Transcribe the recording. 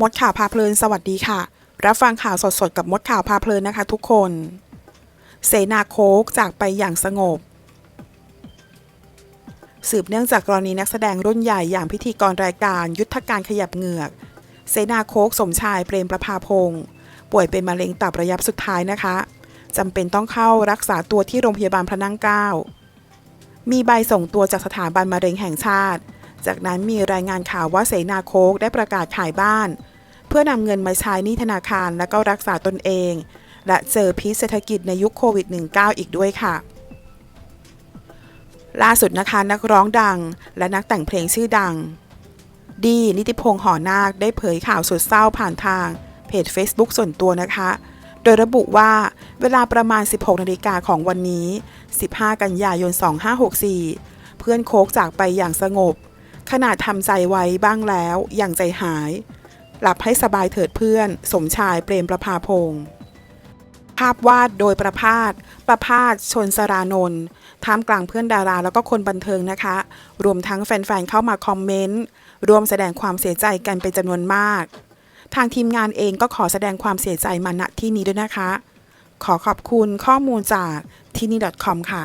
มดข่าวพาเพลินสวัสดีค่ะ รับฟังข่าวสดๆ กับมดข่าวพาเพลินนะคะทุกคน เสนาโคกจากไปอย่างสงบ สืบเนื่องจากกรณีนักแสดงรุ่นใหญ่อย่างพิธีกรรายการยุทธการขยับเหงือก เสนาโคกสมชายเปรมประภาพงศ์ป่วยเป็นมะเร็งตับระยะสุดท้ายนะคะจำเป็นต้องเข้ารักษาตัวที่โรงพยาบาลพระนั่งเกล้ามีใบส่งตัวจากสถาบันมะเร็งแห่งชาติ จากนั้นมีรายงานข่าวว่าเสนาโคกได้ประกาศขายบ้าน เพื่อนำเงินมาใช้หนี้ธนาคารและก็รักษาตนเอง และเจอพิษเศรษฐกิจในยุคโควิด -19 อีกด้วยค่ะ ล่าสุดนะคะนักร้องดังและนักแต่งเพลงชื่อดัง ดีนิติพงษ์หอนาคได้เผยข่าวสุดเศร้าผ่านทางเพจ Facebook ส่วนตัวนะคะ โดยระบุว่าเวลาประมาณ 16นาฬิกาของวันนี้ 15 กันยายน 2564 เพื่อนโคกจากไปอย่างสงบ นาดทำใจไว้บ้างแล้ว อย่างใจหาย หลับให้สบายเถิดเพื่อน สมชายเปรมประภาพงศ์ภาพวาดโดยประพาสประพาสชนสรานนท์ท่ามกลางเพื่อนดาราแล้วก็คนบันเทิงนะคะ รวมทั้งแฟนๆเข้ามาคอมเมนต์รวมแสดงความเสียใจกันเป็นจำนวนมาก ทางทีมงานเองก็ขอแสดงความเสียใจมาณที่นี้ด้วยนะคะ ขอขอบคุณข้อมูลจากที่นี่ .com ค่ะ